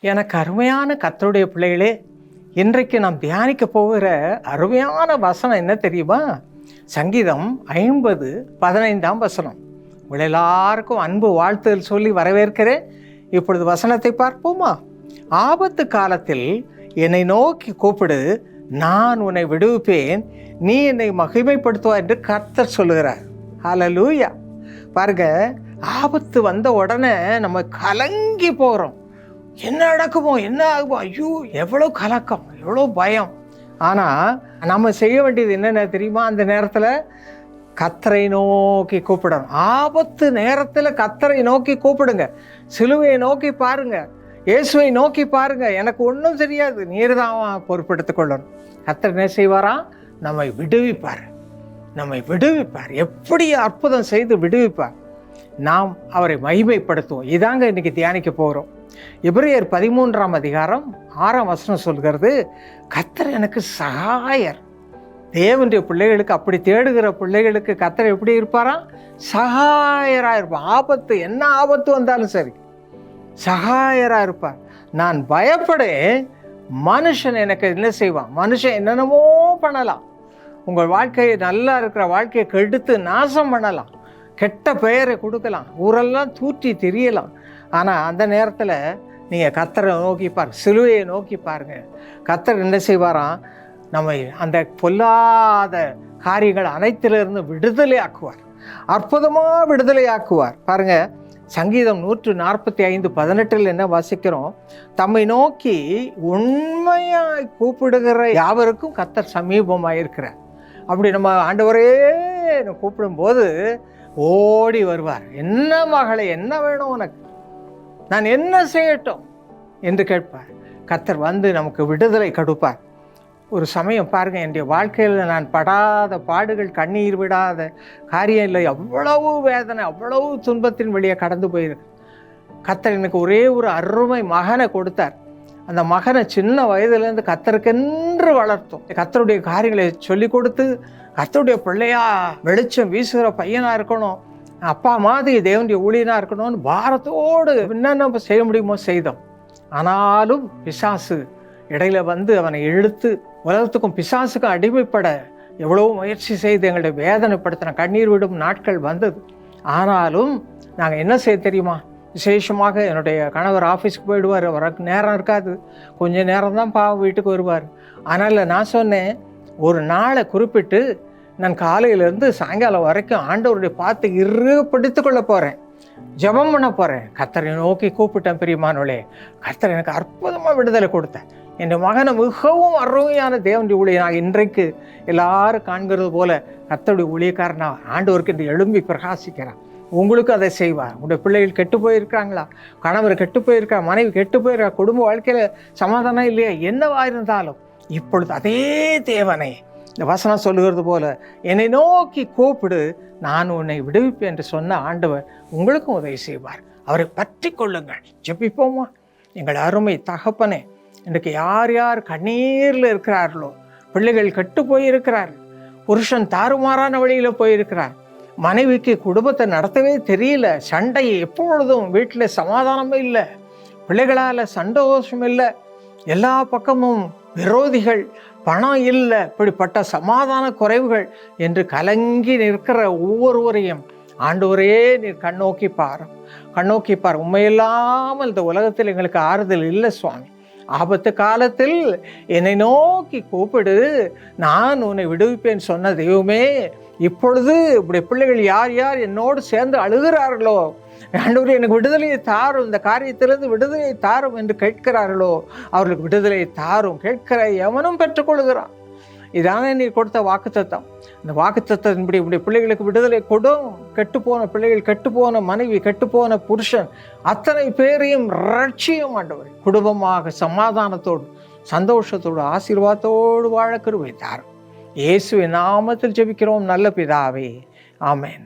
எனக்கு அருமையான கத்தருடைய பிள்ளைகளே இன்றைக்கு நாம் தியானிக்க போகிற அருமையான வசனம் என்ன தெரியுமா? சங்கீதம் ஐம்பது பதினைந்தாம் வசனம். உங்கள் எல்லாருக்கும் அன்பு வாழ்த்துதல் சொல்லி வரவேற்கிறேன். இப்பொழுது வசனத்தை பார்ப்போமா? ஆபத்து காலத்தில் என்னை நோக்கி கூப்பிடு நான் உன்னை விடுவிப்பேன் நீ என்னை மகிமைப்படுத்துவா என்று கர்த்தர் சொல்லுகிறார். ஹலலூயா பாருங்க ஆபத்து வந்த உடனே நம்ம கலங்கி போகிறோம் என்ன நடக்குமோ என்ன ஆகுமோ ஐயோ எவ்வளோ கலக்கம் எவ்வளோ பயம். ஆனால் நம்ம செய்ய வேண்டியது என்னென்ன தெரியுமா? அந்த நேரத்தில் கத்தரை நோக்கி கூப்பிடணும். ஆபத்து நேரத்தில் கத்தரை நோக்கி கூப்பிடுங்க. சிலுவையை நோக்கி பாருங்கள் இயேசுவை நோக்கி பாருங்கள் எனக்கு ஒன்றும் தெரியாது. நீர் தான் பொறுப்பெடுத்துக் கொள்ளணும். கத்தர் என்ன செய்வாராம் நம்மை விடுவிப்பார். நம்மை விடுவிப்பார். எப்படி அற்புதம் செய்து விடுவிப்பார்? நாம் அவரை மகிமைப்படுத்துவோம். இதாங்க இன்றைக்கி தியானிக்க போகிறோம் எபிரேயர் பதிமூன்றாம் அதிகாரம் ஆறாம் வசனம் சொல்கிறது கத்தர் எனக்கு சகாயர். தேவனுடைய பிள்ளைகளுக்கு அப்படி தேடுகிற பிள்ளைகளுக்கு கத்தர் எப்படி இருப்பாராம் சகாயராக இருப்பார். ஆபத்து என்ன ஆபத்து வந்தாலும் சரி சகாயராக இருப்பார். நான் பயப்படேன் மனுஷன் எனக்கு என்ன செய்வான்? மனுஷன் என்னென்னமோ பண்ணலாம். உங்கள் வாழ்க்கையை நல்லா இருக்கிற வாழ்க்கையை கெடுத்து நாசம் பண்ணலாம். கெட்ட பெயரை கொடுக்கலாம். ஊரெல்லாம் தூற்றி தெரியலாம். ஆனால் அந்த நேரத்தில் நீங்கள் கத்தரை நோக்கி பாருங்க சிலுவையை நோக்கி பாருங்கள் கத்தர் என்ன செய்வாராம்? நம்மை அந்த பொல்லாத காரியங்கள் அனைத்திலிருந்து விடுதலை ஆக்குவார் அற்புதமாக விடுதலை ஆக்குவார் பாருங்க சங்கீதம் நூற்று நாற்பத்தி ஐந்து பதினெட்டில் என்ன வாசிக்கிறோம்? தம்மை நோக்கி உண்மையாய் கூப்பிடுகிற யாவருக்கும் கத்தர் சமீபமாக இருக்கிறார் அப்படி நம்ம ஆண்டவரே கூப்பிடும்போது ஓடி வருவார். என்ன மகளே என்ன வேணும் உனக்கு? நான் என்ன செய்யட்டும்? என்று கேட்பார். கத்தர் வந்து நமக்கு விடுதலை கொடுப்பார். ஒரு சமயம் பாருங்கள் என்னுடைய வாழ்க்கையில் நான் படாத பாடுகள் கண்ணீர் விடாத காரியம் இல்லை அவ்வளவு வேதனை அவ்வளவு துன்பத்தின் வழியாக கடந்து போயிருக்கு. கத்தர் எனக்கு ஒரே ஒரு அருமை மகனை கொடுத்தார். அந்த மகனை சின்ன வயதுலேருந்து கத்தருக்கென்று வளர்த்தோம். கத்தருடைய காரியங்களை சொல்லி கொடுத்து கத்தருடைய பிள்ளையா வெளிச்சம் வீசுகிற பையனாக இருக்கணும் அப்பா மாதிரி தேவனுடைய ஊழியனாக இருக்கணும்னு பாரத்தோடு என்னென்ன செய்ய முடியுமோ செய்தோம். ஆனாலும் பிசாசு இடையில வந்து அவனை இழுத்து உலகத்துக்கும் பிசாசுக்கும் அடிமைப்பட எவ்வளோ முயற்சி செய்து எங்களுடைய வேதனைப்படுத்தின. கண்ணீர் விடும் நாட்கள் வந்தது. ஆனாலும் நாங்கள் என்ன செய்ய தெரியுமா? விசேஷமாக என்னுடைய கணவர் ஆஃபீஸ்க்கு போயிடுவார். வரக்கு நேரம் இருக்காது. கொஞ்சம் நேரம் தான் பாவம் வீட்டுக்கு வருவார். அதனால் நான் சொன்னேன் ஒரு நாளை குறிப்பிட்டு நான் காலையிலேருந்து சாயங்காலம் வரைக்கும் ஆண்டவருடைய பார்த்து இறுகப்படுத்தி கொள்ள போகிறேன் ஜெபம் பண்ண போகிறேன் கத்தரை நோக்கி கூப்பிட்டேன் பிரியமானோளே கத்தர் எனக்கு அற்புதமாக விடுதலை கொடுத்தேன் என் மகனை மிகவும் அருமையான தேவனுடைய நான் இன்றைக்கு எல்லாரும் காண்கிறது போல கத்தருடைய ஊழியக்காரனா ஆண்டவருக்கு இந்த எழும்பி பிரகாசிக்கிறான் உங்களுக்கு அதை செய்வார். உங்களுடைய பிள்ளைகள் கெட்டு போயிருக்காங்களா? கணவர் கெட்டு போயிருக்கா? மனைவி கெட்டு போயிருக்கா? குடும்ப வாழ்க்கையில் சமாதானம் இல்லையா? என்னவா இருந்தாலும் இப்பொழுது அதே தேவனை இந்த வசனம் சொல்லுகிறது போல என்னை நோக்கி கூப்பிடு நான் உன்னை விடுவிப்பேன் என்று சொன்ன ஆண்டவர் உங்களுக்கும் உதவி செய்வார். அவரை பற்றி கொள்ளுங்கள். ஜெபிப்போமா? எங்கள் அருமை தகப்பனே இன்றைக்கு யார் யார் கண்ணீரில் இருக்கிறார்களோ பிள்ளைகள் கெட்டு போயிருக்கிறார்கள் புருஷன் தாறுமாறான வழியில் போயிருக்கிறார் மனைவிக்கு குடும்பத்தை நடத்தவே தெரியல. சண்டை எப்பொழுதும் வீட்டில் சமாதானமே இல்லை. பிள்ளைகளால் சந்தோஷம் இல்லை. எல்லா பக்கமும் விரோதிகள் பணம் இல்லை இப்படிப்பட்ட சமாதான குறைவுகள் என்று கலங்கி நிற்கிற ஒவ்வொருவரையும் ஆண்டவரே நீர் கண்ணோக்கி பாரும் கண்ணோக்கி பார். உண்மையில்லாமல் இந்த உலகத்தில் எங்களுக்கு ஆறுதல் இல்லை சுவாமி. ஆபத்து காலத்தில் என்னை நோக்கி கூப்பிடு. நான் உன்னை விடுவிப்பேன் சொன்ன தெய்வமே. இப்பொழுது இப்படி பிள்ளைகள் யார் யார் என்னோடு சேர்ந்து அழுகிறார்களோ? ஆண்டவர் எனக்கு விடுதலையை தாரும். இந்த காரியத்திலிருந்து விடுதலையை தாரும் என்று கேட்கிறார்களோ? அவர்களுக்கு விடுதலையை தாரும். கேட்கிற எவனும் பெற்றுக்கொள்கிறான். இதானே நீ கொடுத்த வாக்குத்தத்தம். இந்த வாக்குத்தத்தின்படி இப்படி பிள்ளைகளுக்கு விடுதலை கொடும். கெட்டுப்போன பிள்ளைகள் கெட்டுப்போன மனைவி கெட்டுப்போன புருஷன் அத்தனை பேரையும் ரட்சியம் ஆண்டவர். குடும்பமாக சமாதானத்தோடு சந்தோஷத்தோடு ஆசீர்வாதத்தோடு வாழ கருவை தாரும். இயேசுவின் நாமத்தில் ஜெபிக்கிறோம். நல்ல பிதாவே. ஆமேன்.